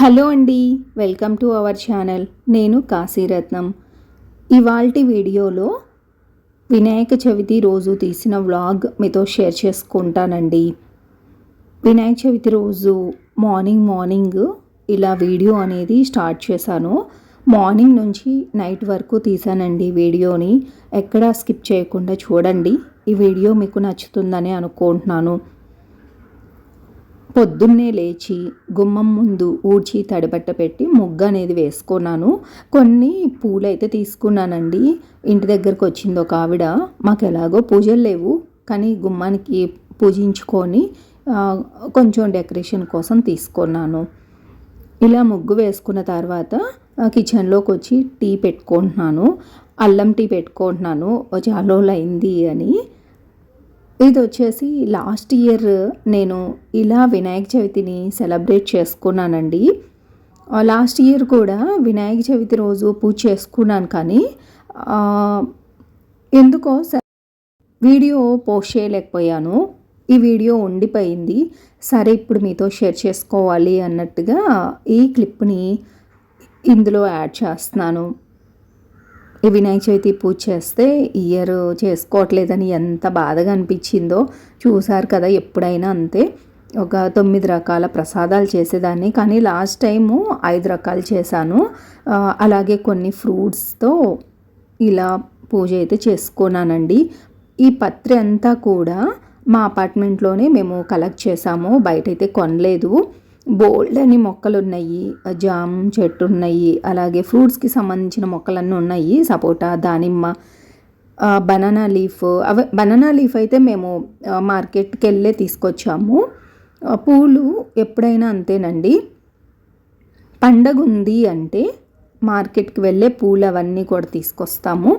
Hello అండి welcome to our channel. నేను కాశీరత్నం ఇవాల్టి వీడియోలో వినాయక చవితి రోజు తీసిన వ్లాగ్ మీతో షేర్ చేసుకుంటానండి. వినాయక చవితి రోజు మార్నింగ్ మార్నింగ్ ఇలా వీడియో అనేది స్టార్ట్ చేశాను. మార్నింగ్ నుంచి నైట్ వరకు తీసానండి వీడియోని. ఎక్కడా స్కిప్ చేయకుండా చూడండి. ఈ వీడియో మీకు నచ్చుతుందని అనుకుంటున్నాను. పొద్దున్నే లేచి గుమ్మం ముందు ఊడ్చి తడిబట్ట పెట్టి ముగ్గు అనేది వేసుకున్నాను. కొన్ని పూలు అయితే తీసుకున్నానండి. ఇంటి దగ్గరకు వచ్చింది ఒక ఆవిడ. మాకు ఎలాగో పూజలు లేవు. కానీ గుమ్మానికి పూజించుకొని కొంచెం డెకరేషన్ కోసం తీసుకున్నాను. ఇలా ముగ్గు వేసుకున్న తర్వాత కిచెన్లోకి వచ్చి టీ పెట్టుకుంటున్నాను. అల్లం టీ పెట్టుకుంటున్నాను. చాలా అయింది అని. ఇది వచ్చేసి లాస్ట్ ఇయర్ నేను ఇలా వినాయక చవితిని సెలబ్రేట్ చేసుకున్నానండి. లాస్ట్ ఇయర్ కూడా వినాయక చవితి రోజు పూజ చేసుకున్నాను కానీ ఎందుకో వీడియో పోస్ట్ చేయలేకపోయాను. ఈ వీడియో ఉండిపోయింది. సరే ఇప్పుడు మీతో షేర్ చేసుకోవాలి అన్నట్టుగా ఈ క్లిప్ని ఇందులో యాడ్ చేస్తున్నాను. ఈ వినాయక చవితి పూజ చేస్తే ఇయర్ చేసుకోవట్లేదని ఎంత బాధగా అనిపించిందో చూసారు కదా ఎప్పుడైనా అంతే. ఒక తొమ్మిది రకాల ప్రసాదాలు చేసేదాన్ని. కానీ లాస్ట్ టైము ఐదు రకాలు చేశాను. అలాగే కొన్ని ఫ్రూట్స్తో ఇలా పూజ అయితే చేసుకున్నానండి. ఈ పత్రి అంతా కూడా మా అపార్ట్మెంట్లోనే మేము కలెక్ట్ చేసాము బయట అయితే కొనలేదు. బోల్డ్ అని మొక్కలు ఉన్నాయి జామ్ చెట్టు ఉన్నాయి అలాగే ఫ్రూట్స్కి సంబంధించిన మొక్కలన్నీ ఉన్నాయి సపోటా దానిమ్మ బనానా లీఫ్. అవి బనానా లీఫ్ అయితే మేము మార్కెట్కి వెళ్ళే తీసుకొచ్చాము. పూలు ఎప్పుడైనా అంతేనండి. పండగ ఉంది అంటే మార్కెట్కి వెళ్ళే పూలు అవన్నీ కూడా తీసుకొస్తాము.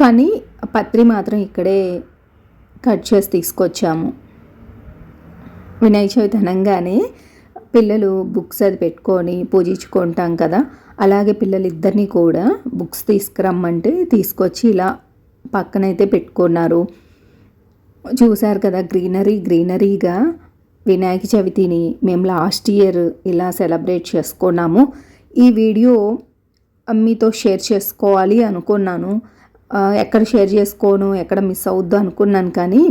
కానీ పత్రి మాత్రం ఇక్కడే కట్ చేసి తీసుకొచ్చాము. వినాయక చవితి అనగానే పిల్లలు బుక్స్ అది పెట్టుకొని పూజించుకుంటాం కదా. అలాగే పిల్లలిద్దరినీ కూడా బుక్స్ తీసుకురమ్మంటే తీసుకొచ్చి ఇలా పక్కనైతే పెట్టుకున్నారు. చూశారు కదా గ్రీనరీ గ్రీనరీగా వినాయక చవితిని మేము లాస్ట్ ఇయర్ ఇలా సెలబ్రేట్ చేసుకున్నాము. ఈ వీడియో మీతో షేర్ చేసుకోవాలి అనుకున్నాను. ఎక్కడ షేర్ చేసుకోను ఎక్కడ మిస్ అవుద్దు అనుకున్నాను కానీ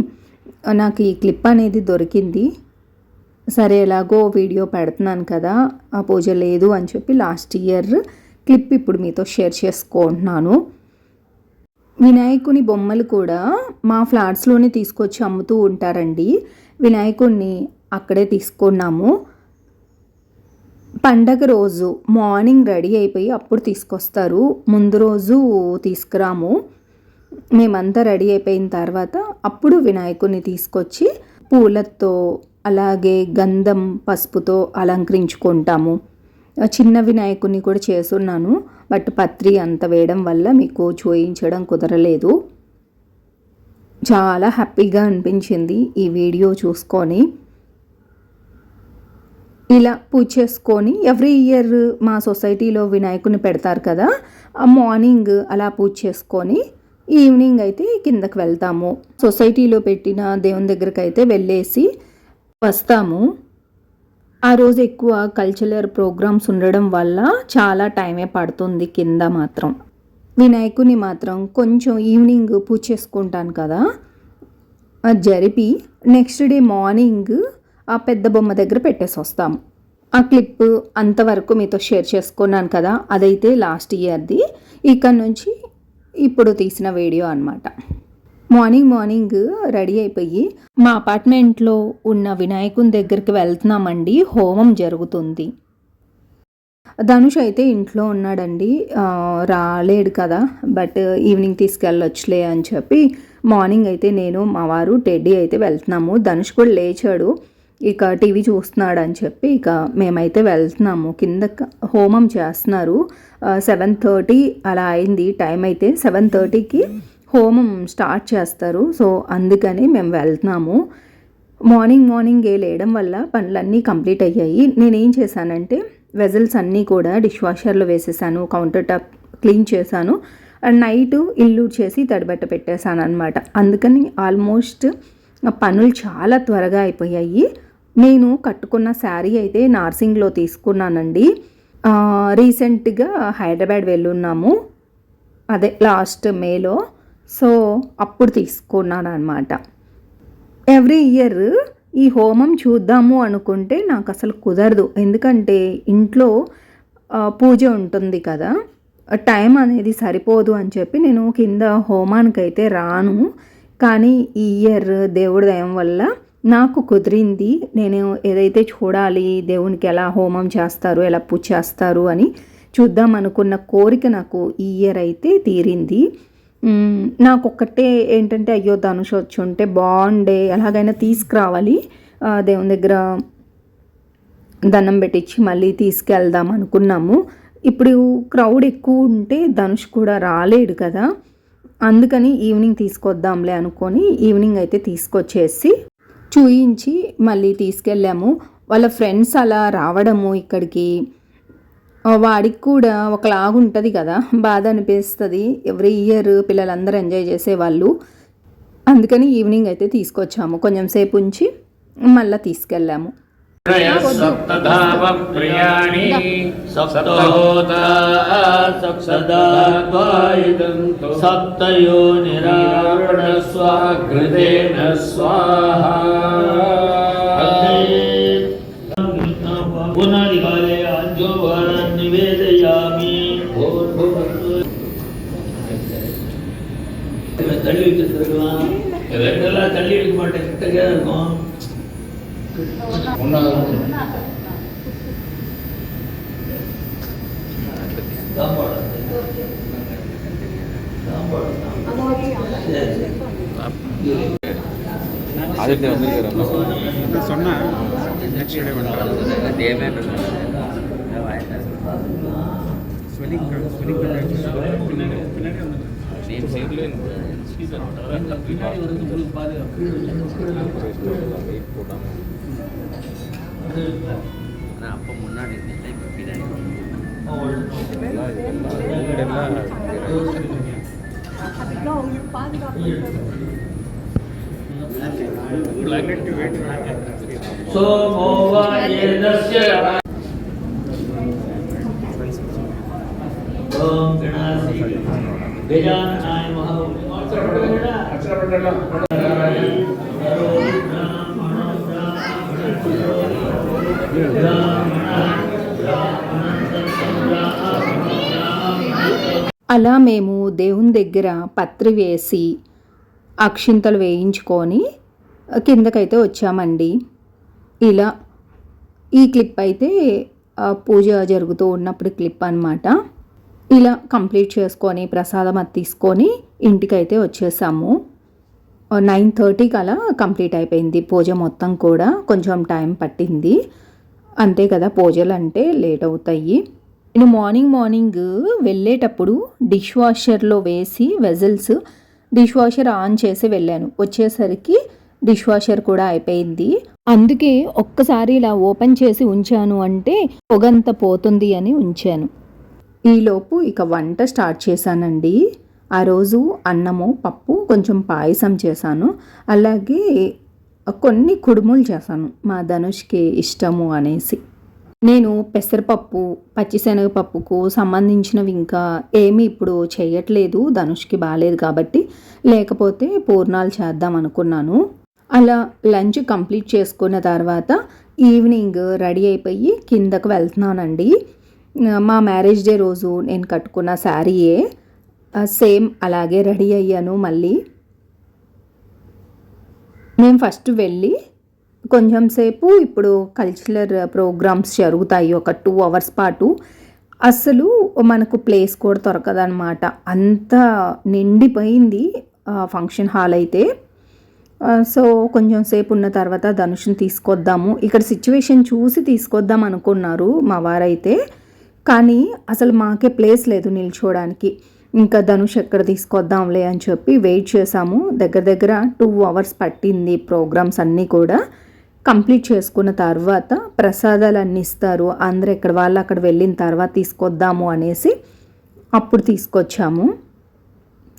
నాకు ఈ క్లిప్ అనేది దొరికింది. సరే ఎలాగో వీడియో పెడుతున్నాను కదా ఆ పూజ లేదు అని చెప్పి లాస్ట్ ఇయర్ క్లిప్ ఇప్పుడు మీతో షేర్ చేసుకుంటున్నాను. వినాయకుని బొమ్మలు కూడా మా ఫ్లాట్స్లోనే తీసుకొచ్చి అమ్ముతూ ఉంటారండి. వినాయకుడిని అక్కడే తీసుకున్నాము. పండగ రోజు మార్నింగ్ రెడీ అయిపోయి అప్పుడు తీసుకొస్తారు. ముందు రోజు తీసుకురాము. మేమంతా రెడీ అయిపోయిన తర్వాత అప్పుడు వినాయకుడిని తీసుకొచ్చి పూలతో అలాగే గంధం పసుపుతో అలంకరించుకుంటాము. చిన్న వినాయకుడిని కూడా చేస్తున్నాను బట్ పత్రి అంత వేయడం వల్ల మీకు చూయించడం కుదరలేదు. చాలా హ్యాపీగా అనిపించింది ఈ వీడియో చూసుకొని. ఇలా పూజ చేసుకొని ఎవ్రీ ఇయర్ మా సొసైటీలో వినాయకుని పెడతారు కదా మార్నింగ్ అలా పూజ చేసుకొని ఈవినింగ్ అయితే కిందకి వెళ్తాము. సొసైటీలో పెట్టిన దేవుని దగ్గరికి అయితే వెళ్ళేసి వస్తాము. ఆ రోజు ఎక్కువ కల్చరల్ ప్రోగ్రామ్స్ ఉండడం వల్ల చాలా టైమే పడుతుంది కింద మాత్రం. వినాయకుని మాత్రం కొంచెం ఈవినింగ్ పూజ చేసుకుంటాను కదా. అది జరిపి నెక్స్ట్ డే మార్నింగ్ ఆ పెద్ద బొమ్మ దగ్గర పెట్టేసి వస్తాము. ఆ క్లిప్ అంతవరకు మీతో షేర్ చేసుకున్నాను కదా. అదైతే లాస్ట్ ఇయర్ది ఇక్కడ నుంచి ఇప్పుడు తీసిన వీడియో అనమాట మార్నింగ్ మార్నింగ్ రెడీ అయిపోయి మా అపార్ట్మెంట్లో ఉన్న వినాయకుని దగ్గరికి వెళ్తున్నామండి. హోమం జరుగుతుంది. ధనుష్ అయితే ఇంట్లో ఉన్నాడండి. రాలేడు కదా. బట్ ఈవినింగ్ తీసుకెళ్ళొచ్చులే అని చెప్పి మార్నింగ్ అయితే నేను మా వారు టెడ్డీ అయితే వెళ్తున్నాము. ధనుష్ కూడా లేచాడు. ఇక టీవీ చూస్తున్నాడు అని చెప్పి ఇక మేమైతే వెళ్తున్నాము. కింద హోమం చేస్తున్నారు. సెవెన్ థర్టీ అలా అయింది. టైం అయితే సెవెన్ థర్టీకి హోమం స్టార్ట్ చేస్తారు. సో అందుకని మేము వెళ్తున్నాము. మార్నింగ్ మార్నింగ్ ఏ లేయడం వల్ల పనులన్నీ కంప్లీట్ అయ్యాయి. నేనేం చేశానంటే వెజల్స్ అన్నీ కూడా డిష్ వాషర్లో వేసేసాను కౌంటర్ టాప్ క్లీన్ చేశాను అండ్ నైట్ ఇల్లు చేసి తడిబట్ట పెట్టేశాను అనమాట అందుకని ఆల్మోస్ట్ పనులు చాలా త్వరగా అయిపోయాయి. నేను కట్టుకున్న శారీ అయితే నార్సింగ్లో తీసుకున్నానండి. రీసెంట్గా హైదరాబాద్ వెళ్ళున్నాము. అదే లాస్ట్ మేలో. సో అప్పుడు తీసుకున్నాను అనమాట ఎవ్రీ ఇయర్ ఈ హోమం చూద్దాము అనుకుంటే నాకు అసలు కుదరదు. ఎందుకంటే ఇంట్లో పూజ ఉంటుంది కదా. టైం అనేది సరిపోదు అని చెప్పి నేను కింద హోమానికి అయితే రాను. కానీ ఈ ఇయర్ దేవుడి దయం వల్ల నాకు కుదిరింది. నేను ఏదైతే చూడాలి దేవునికి ఎలా హోమం చేస్తారు ఎలా పూజ చేస్తారు అని చూద్దాం అనుకున్న కోరిక నాకు ఈ ఇయర్ అయితే తీరింది. నాకొక్కటే నాకు ఒక్కటే ఏంటంటే అయ్యో ధనుష్ వచ్చి ఉంటే బాగుండే ఎలాగైనా తీసుకురావాలి దేవుని దగ్గర దండం పెట్టించి మళ్ళీ తీసుకెళ్దాం అనుకున్నాము. ఇప్పుడు క్రౌడ్ ఎక్కువ ఉంటే ధనుష్ కూడా రాలేడు కదా. అందుకని ఈవినింగ్ తీసుకొద్దాంలే అనుకొని ఈవినింగ్ అయితే తీసుకొచ్చేసి చూయించి మళ్ళీ తీసుకెళ్ళాము. వాళ్ళ ఫ్రెండ్స్ అలా రావడము ఇక్కడికి. వాడికి కూడా ఒకలాగా ఉంటుంది కదా బాధ అనిపిస్తుంది ఎవ్రీ ఇయర్ పిల్లలందరూ ఎంజాయ్ చేసేవాళ్ళు. అందుకని ఈవినింగ్ అయితే తీసుకొచ్చాము. కొంచెం సేపు ఉంచి మళ్ళీ తీసుకెళ్ళాము. సప్తయో నిరావణ எடுத்துருக்கலாம் ரெண்டெல்லாம் தள்ளி எடுக்க மாட்டேன். கிட்டக்கே இருக்கும். ஒன்றாவது சாப்பாடு அதுக்கு வந்துருக்கிறோம் பின்னாடி சேம் சைட்ல ஆனால் அப்போ முன்னாடி இருந்ததில்ல இப்போ பின்னாடி பாதுகாப்பு అలా మేము దేవుని దగ్గర పత్రి వేసి అక్షింతలు వేయించుకొని కిందకైతే వచ్చామండి. ఇలా ఈ క్లిప్ అయితే పూజ జరుగుతూ ఉన్నప్పుడు క్లిప్ అనమాట ఇలా కంప్లీట్ చేసుకొని ప్రసాదం అది తీసుకొని ఇంటికైతే వచ్చేసాము. నైన్ థర్టీకి అలా కంప్లీట్ అయిపోయింది. పూజ మొత్తం కూడా కొంచెం టైం పట్టింది. అంతే కదా పూజలు అంటే లేట్ అవుతాయి. నేను మార్నింగ్ మార్నింగ్ వెళ్ళేటప్పుడు డిష్ వాషర్లో వేసి వెజల్స్ డిష్ వాషర్ ఆన్ చేసి వెళ్ళాను. వచ్చేసరికి డిష్ వాషర్ కూడా అయిపోయింది. అందుకే ఒక్కసారి ఇలా ఓపెన్ చేసి ఉంచాను అంటే పొగంత పోతుంది అని ఉంచాను. ఈలోపు ఇక వంట స్టార్ట్ చేశానండి. ఆ రోజు అన్నము పప్పు కొంచెం పాయసం చేశాను. అలాగే కొన్ని కుడుములు చేశాను. మా ధనుష్కి ఇష్టము అనేసి. నేను పెసరపప్పు పచ్చిశనగపప్పుకు సంబంధించినవి ఇంకా ఏమీ ఇప్పుడు చేయట్లేదు. ధనుష్కి బాగాలేదు కాబట్టి లేకపోతే పూర్ణాలు చేద్దాం అనుకున్నాను. అలా లంచ్ కంప్లీట్ చేసుకున్న తర్వాత ఈవినింగ్ రెడీ అయిపోయి కిందకు వెళ్తున్నానండి. మా మ్యారేజ్ డే రోజు నేను కట్టుకున్న శారీయే సేమ్ అలాగే రెడీ అయ్యాను మళ్ళీ. మేము ఫస్ట్ వెళ్ళి కొంచెం సేపు ఇప్పుడు కల్చరల్ ప్రోగ్రామ్స్ జరుగుతాయి ఒక టూ అవర్స్ పాటు. అసలు మనకు ప్లేస్ కూడా దొరకదనమాట అంత నిండిపోయింది ఫంక్షన్ హాల్ అయితే. సో కొంచెం సేపు ఉన్న తర్వాత ధనుషుని తీసుకొద్దాము. ఇక్కడ సిచ్యువేషన్ చూసి తీసుకొద్దాం అనుకున్నారు మా వారైతే. కానీ అసలు మాకే ప్లేస్ లేదు నిల్చోడానికి. ఇంకా ధనుష్ ఎక్కడ తీసుకొద్దాంలే అని చెప్పి వెయిట్ చేసాము దగ్గర దగ్గర టూ అవర్స్ పట్టింది ప్రోగ్రామ్స్ అన్నీ కూడా. కంప్లీట్ చేసుకున్న తర్వాత ప్రసాదాలు అన్నీ ఇస్తారు. అందరు ఎక్కడ వాళ్ళు అక్కడ వెళ్ళిన తర్వాత తీసుకొద్దాము అనేసి అప్పుడు తీసుకొచ్చాము.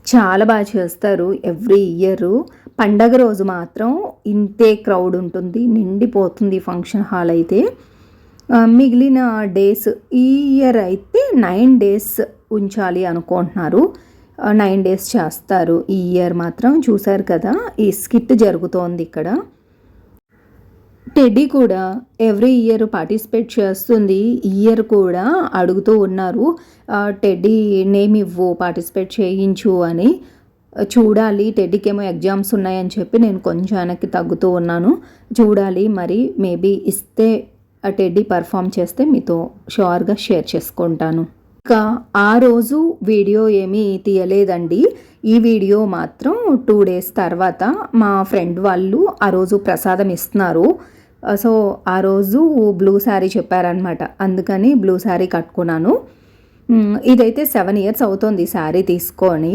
చాలా బాగా చేస్తారు. Every year. పండగ రోజు మాత్రం ఇంతే క్రౌడ్ ఉంటుంది. నిండిపోతుంది ఫంక్షన్ హాల్ అయితే. మిగిలిన డేస్ ఈ ఇయర్ అయితే నైన్ డేస్ ఉంచాలి అనుకుంటున్నారు. నైన్ డేస్ చేస్తారు. ఈ ఇయర్ మాత్రం చూసారు కదా ఈ స్కిట్ జరుగుతోంది ఇక్కడ. టెడ్డీ కూడా ఎవ్రీ ఇయర్ పార్టిసిపేట్ చేస్తుంది. ఇయర్ కూడా అడుగుతూ ఉన్నారు టెడ్డీ నేమ్ ఇవ్వు పార్టిసిపేట్ చేయించు అని. చూడాలి టెడ్డీకి ఏమో ఎగ్జామ్స్ ఉన్నాయని చెప్పి నేను కొంచెం వెనక్కి తగ్గుతూ ఉన్నాను. చూడాలి మరి మేబీ ఇస్తే టెడ్డీ పర్ఫామ్ చేస్తే మీతో షూర్గా షేర్ చేసుకుంటాను. ఇంకా ఆ రోజు వీడియో ఏమీ తీయలేదండి. ఈ వీడియో మాత్రం టూ డేస్ తర్వాత మా ఫ్రెండ్ వాళ్ళు ఆ రోజు ప్రసాదం ఇస్తున్నారు. సో ఆ రోజు బ్లూ శారీ చెప్పారనమాట అందుకని బ్లూ శారీ కట్టుకున్నాను. ఇదైతే సెవెన్ ఇయర్స్ అవుతుంది శారీ తీసుకొని.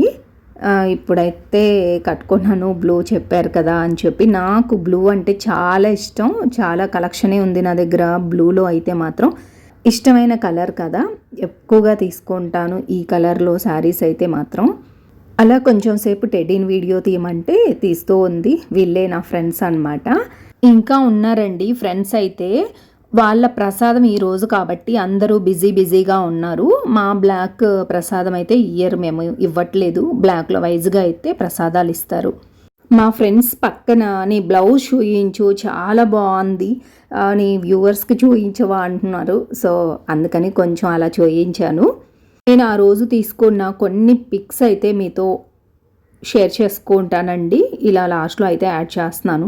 ఇప్పుడైతే కట్టుకున్నాను బ్లూ చెప్పారు కదా అని చెప్పి. నాకు బ్లూ అంటే చాలా ఇష్టం. చాలా కలెక్షనే ఉంది నా దగ్గర. బ్లూలో అయితే మాత్రం ఇష్టమైన కలర్ కదా. ఎక్కువగా తీసుకుంటాను ఈ కలర్లో శారీస్ అయితే మాత్రం. అలా కొంచెం సేపు టెడ్డీని వీడియో తీయమంటే తీస్తూ ఉంది. వీళ్ళే నా ఫ్రెండ్స్ అన్నమాట. ఇంకా ఉన్నారండి. ఫ్రెండ్స్ అయితే వాళ్ళ ప్రసాదం ఈ రోజు కాబట్టి అందరూ బిజీ బిజీగా ఉన్నారు. మా బ్లాక్ ప్రసాదం అయితే ఇయర్ మేము ఇవ్వట్లేదు. బ్లాక్లో వైజ్గా అయితే ప్రసాదాలు ఇస్తారు. మా ఫ్రెండ్స్ పక్కన నీ బ్లౌజ్ చూయించు చాలా బాగుంది. నీ వ్యూవర్స్కి చూయించవా అంటున్నారు. సో అందుకని కొంచెం అలా చూయించాను. నేను ఆ రోజు తీసుకున్న కొన్ని పిక్స్ అయితే మీతో షేర్ చేసుకుంటానండి. ఇలా లాస్ట్లో అయితే యాడ్ చేస్తున్నాను.